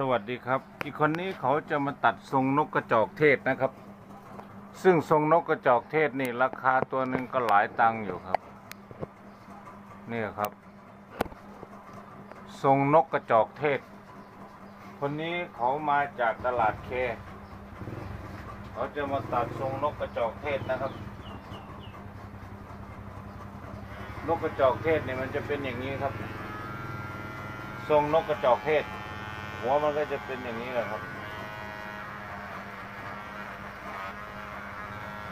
สวัสดีครับ อีกคนนี้เขาจะมาตัดทรงนกกระจอกเทศนะครับ ซึ่งทรงนกกระจอกเทศนี่ราคาตัวหนึ่งก็หลายตังค์อยู่ครับ นี่ครับ ทรงนกกระจอกเทศ คนนี้เขามาจากตลาดเค เขาจะมาตัดทรงนกกระจอกเทศนะครับ นกกระจอกเทศเนี่ยมันจะเป็นอย่างนี้ครับ ทรงนกกระจอกเทศ หัวมันก็จะเป็นอย่างนี้แหละครับ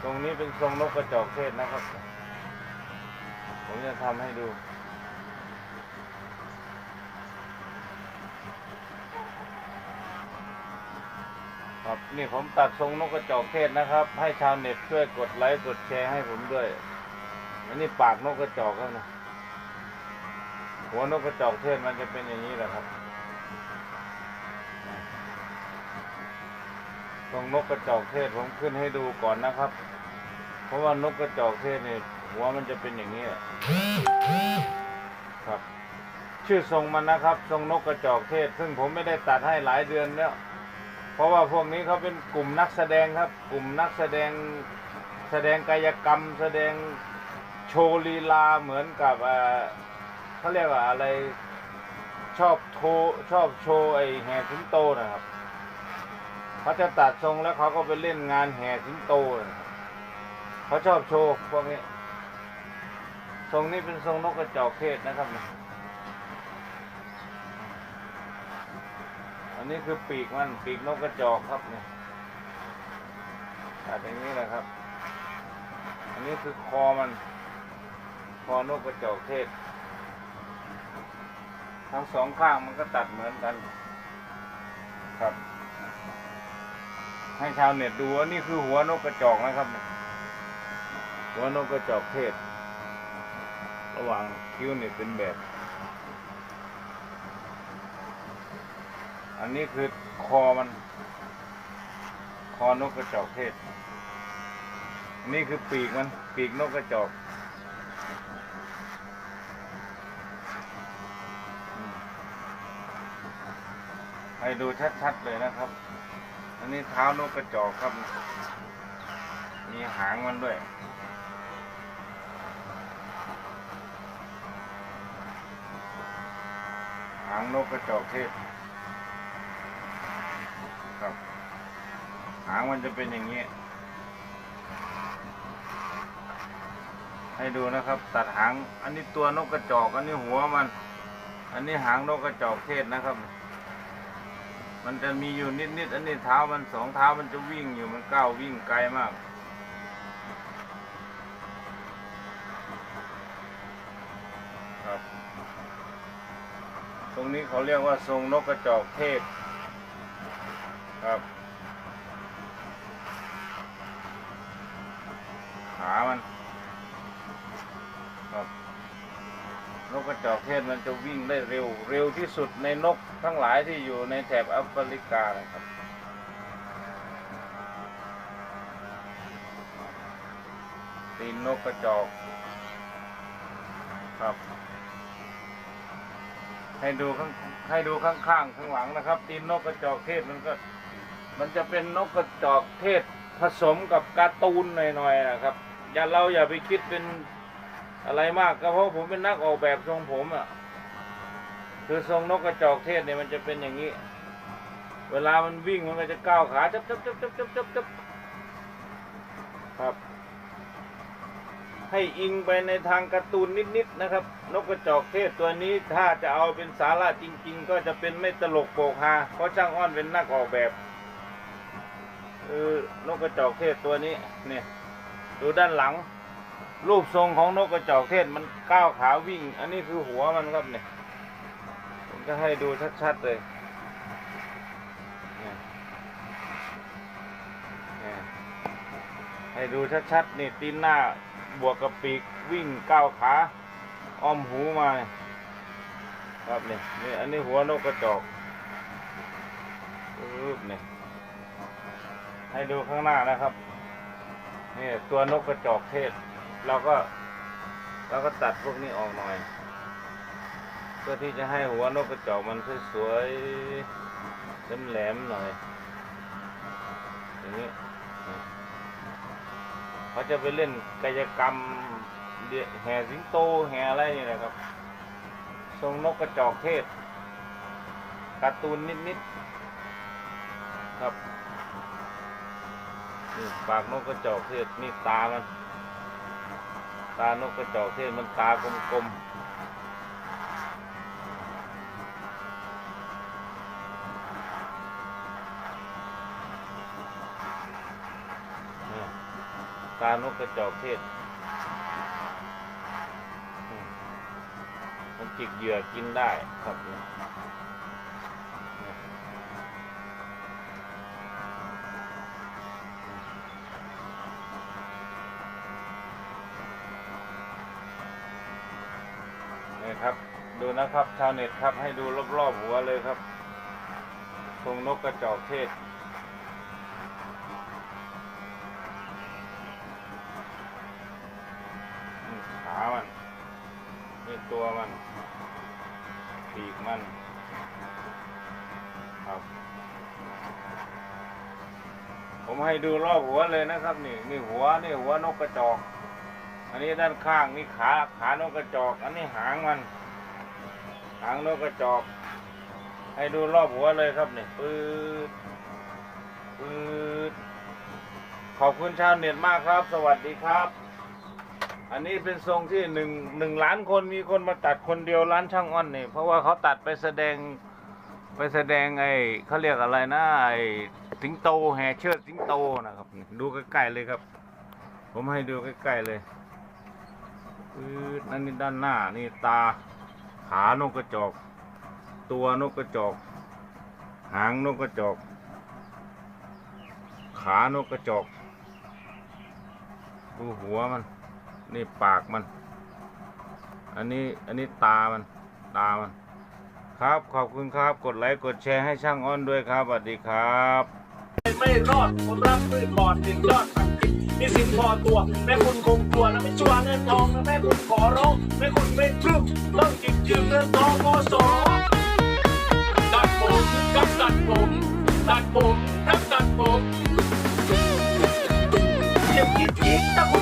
ตรงนี้เป็นทรงนกกระจอกเทศนะครับ ผมจะทำให้ดูครับนี่ผมตัดทรงนกกระจอกเทศนะครับ ให้ชาวเน็ตช่วยกดไลค์กดแชร์ให้ผมด้วยอันนี้ปากนกกระจอกครับนะหัวนกกระจอกเทศมันจะเป็นอย่างนี้แหละครับ ตรงนกกระจอกเทศผมขึ้นให้ดูก่อนนะครับ เพราะว่านกกระจอกเทศเนี่ยหัวมันจะเป็นอย่างนี้ครับ ชื่อทรงมันนะครับ ทรงนกกระจอกเทศ ซึ่งผมไม่ได้ตัดให้หลายเดือนแล้วเพราะว่าพวกนี้เขาเป็นกลุ่มนักแสดงครับ กลุ่มนักแสดงแสดงกายกรรม แสดงโชว์ลีลาเหมือนกับเอ่อเขาเรียกว่าอะไรชอบโชว์ชอบโชว์ไอแห่สิงโตนะครับ เขาจะตัดทรงแล้วเขาก็ไปเล่นงานแห่สิงโตเขาชอบโชว์พวกนี้ ทรงนี้เป็นทรงนกกระจอกเทศนะครับอันนี้คือปีกมันปีกนกกระจอกครับเนี่ยตัดอย่างนี้แหละครับ อันนี้คือคอมัน คอนกกระจอกเทศ ทั้งสองข้างมันก็ตัดเหมือนกัน ครับ ให้ชาวเน็ตดูว่านี่คือหัวนกกระจอกนะครับ หัวนกกระจอกเทศ ระหว่างคิ้วเนี่ยเป็นแบบ อันนี้คือคอมัน คอนกกระจอกเทศนนี้คือปีกมัน ปีกนกกระจอกให้ดูชัดๆเลยนะครับ อันนี้เท้านกกระจอกครับ มีหางมันด้วย หางนกกระจอกเทศ ครับ หางมันจะเป็นอย่างนี้ ให้ดูนะครับ ตัดหาง อันนี้ตัวนกกระจอก อันนี้หัวมัน อันนี้หางนกกระจอกเทศนะครับ มันจะมีอยู่นิดๆอันนี้เท้ามันสองเท้ามันจะวิ่งอยู่มันก้าววิ่งไกลมาก ครับ ตรงนี้เขาเรียกว่าทรงนกกระจอกเทศ ครับ ขามัน ครับ นกกระจอกเทศมันจะวิ่งได้เร็ว เร็วที่สุดในนกทั้งหลายที่อยู่ในแถบแอฟริกานะครับตีนนกกระจอกครับ ให้ดูข้างให้ดูข้างๆข้างหลังนะครับ ตีนนกกระจอกเทศมันก็ มันจะเป็นนกกระจอกเทศผสมกับการ์ตูนหน่อยๆนะครับ อย่าเราอย่าไปคิดเป็น อะไรมากก็เพราะผมเป็นนักออกแบบทรงผมอะ คือทรงนกกระจอกเทศเนี่ยมันจะเป็นอย่างนี้ เวลามันวิ่งมันก็จะก้าวขาจับจับจับจับจับจับจับครับ ให้อิงไปในทางการ์ตูนนิดๆนะครับ นกกระจอกเทศตัวนี้ถ้าจะเอาเป็นสาระจริง ๆ ก็จะเป็นไม่ตลกโปกฮาเพราะช่างอ้อนเป็นนักออกแบบคือนกกระจอกเทศตัวนี้เนี่ยดูด้านหลัง รูปทรงของนกกระจอกเทศมันก้าวขาวิ่ง อันนี้คือหัวมันครับเนี่ยผมจะให้ดูชัดๆเลยให้ดูชัดๆนี่ตีนหน้าบวกกับปีกวิ่งก้าวขาอ้อมหูมาครับเนี่ยนี่อันนี้หัวนกกระจอกปึ๊บเนี่ยให้ดูข้างหน้านะครับนี่ตัวนกกระจอกเทศ เราก็เราก็ตัดพวกนี้ออกหน่อย เพื่อที่จะให้หัวนกกระจอกมันสวยๆแหลมๆหน่อย อย่างนี้เขาจะไปเล่นกายกรรมเดียแห่สิงโตแห่อะไรนี่นะครับทรงนกกระจอกเทศการ์ตูนนิดๆครับนี่ปากนกกระจอกเทศนี่ตามันานกกระจอกเทศมันตากลมๆตานกกระจอกเทศมมันจิกเหยื่อกินได้ครับเนี่ยเนี่ย นี่ครับ ดูนะครับชาวเน็ตครับให้ดูรอบๆหัวเลยครับทรงนกกระจอกเทศ ขามันนี่ตัวมันปีกมันครับ ผมให้ดูรอบหัวเลยนะครับ นี่นี่หัวนี่หัวนกกระจอก อันนี้ด้านข้างนี่ขาขานกกระจอก อันนี้หางมัน หางนกกระจอก ให้ดูรอบหัวเลยครับนี่ปืดปืดขอบคุณชาวเน็ตมากครับ สวัสดีครับ อันนี้เป็นทรงที่หนึ่งหนึ่งล้านคนมีคนมาตัดคนเดียวร้านช่างอ้อนนี่เพราะว่าเขาตัดไปแสดงไปแสดงไอ้เขาเรียกอะไรนะไอ้สิงโตแห่เชิดสิงโตนะครับ ดูใกล้ๆเลยครับ ผมให้ดูใกล้ๆเลย อือนั่นนี่ด้านหน้านี่ตา ขานกกระจอก ตัวนกกระจอก หางนกกระจอก ขานกกระจอกดูหัวมัน นี่ปากมัน อันนี้อันนี้ตามัน ตามัน ครับขอบคุณครับกดไลค์กดแชร์ให้ช่างอ้อนด้วยครับสวัสดีครับ ไม่รอดคนรักมืดบอดถึงยอดสักดิบมีสิน พอตัว แม่คุณคงกลัวนะไม่ชัวเงินทองนะแม่คุณขอร้องแม่คุณไม่พรึกต้องจิกยืมเงินทองพอสอตัดผมกับตัดผมตัดผมกับตัดผมเจ็บจิ๊กจิ๊กตะคุณ